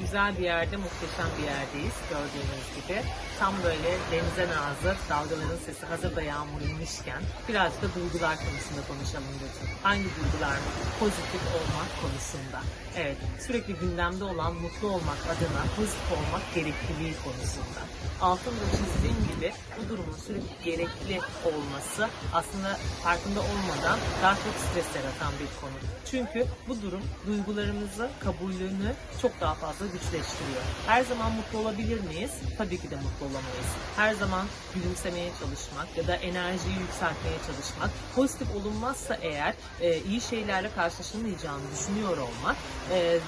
güzel bir yerde, muhteşem bir yerdeyiz gördüğünüz gibi. Tam böyle denize nazır, dalgaların sesi hazır da yağmur inmişken birazcık da duygular konusunda konuşalım dedim. Hangi duygular mı? Pozitif olmak konusunda. Evet, sürekli gündemde olan mutlu olmak adına pozitif olmak gerekliliği konusunda. Altında çizdiğim gibi bu durumun sürekli gerekli olması aslında farkında olmadan daha çok stres yaratan bir konu. Çünkü bu durum duygularımızı, kabulünü çok daha fazla güçleştiriyor. Her zaman mutlu olabilir miyiz? Tabii ki de mutlu olamayız. Her zaman gülümsemeye çalışmak ya da enerjiyi yükseltmeye çalışmak, pozitif olunmazsa eğer e, iyi şeylerle karşılaşılmayacağını düşünüyor olmak, e,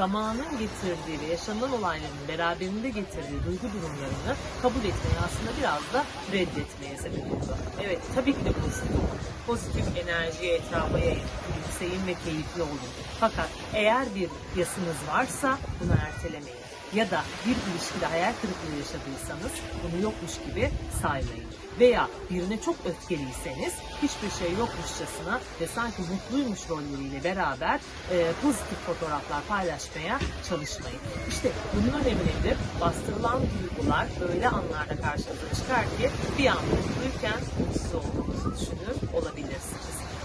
zamanın getirdiği ve yaşanan olayların beraberinde getirdiği duygu durumlarını kabul etmeyi aslında biraz da reddetmeye sebep oldu. Evet tabii ki de pozitif olun. Pozitif enerjiyi etrafa yayın, gülümseyin ve keyifli olun. Fakat eğer bir yasınız varsa bunu ertelemeyin. Ya da bir ilişkide hayal kırıklığı yaşadıysanız bunu yokmuş gibi saymayın. Veya birine çok öfkeliyseniz hiçbir şey yokmuşçasına ve sanki mutluymuş rolleriyle beraber e, pozitif fotoğraflar paylaşmaya çalışmayın. İşte bunun önemi nedir? Bastırılan duygular öyle anlarda karşınıza çıkar ki bir an mutluyken mutsuz olduğunuzu düşünür.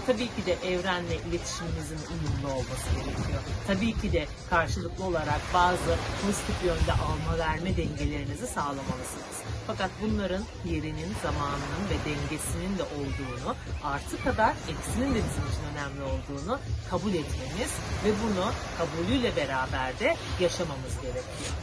Tabii ki de evrenle iletişiminizin uyumlu olması gerekiyor. Tabii ki de karşılıklı olarak bazı pozitif yönde alma verme dengelerinizi sağlamalısınız. Fakat bunların yerinin, zamanının ve dengesinin de olduğunu, artı kadar eksinin de bizim için önemli olduğunu kabul etmemiz ve bunu kabulüyle beraber de yaşamamız gerekiyor.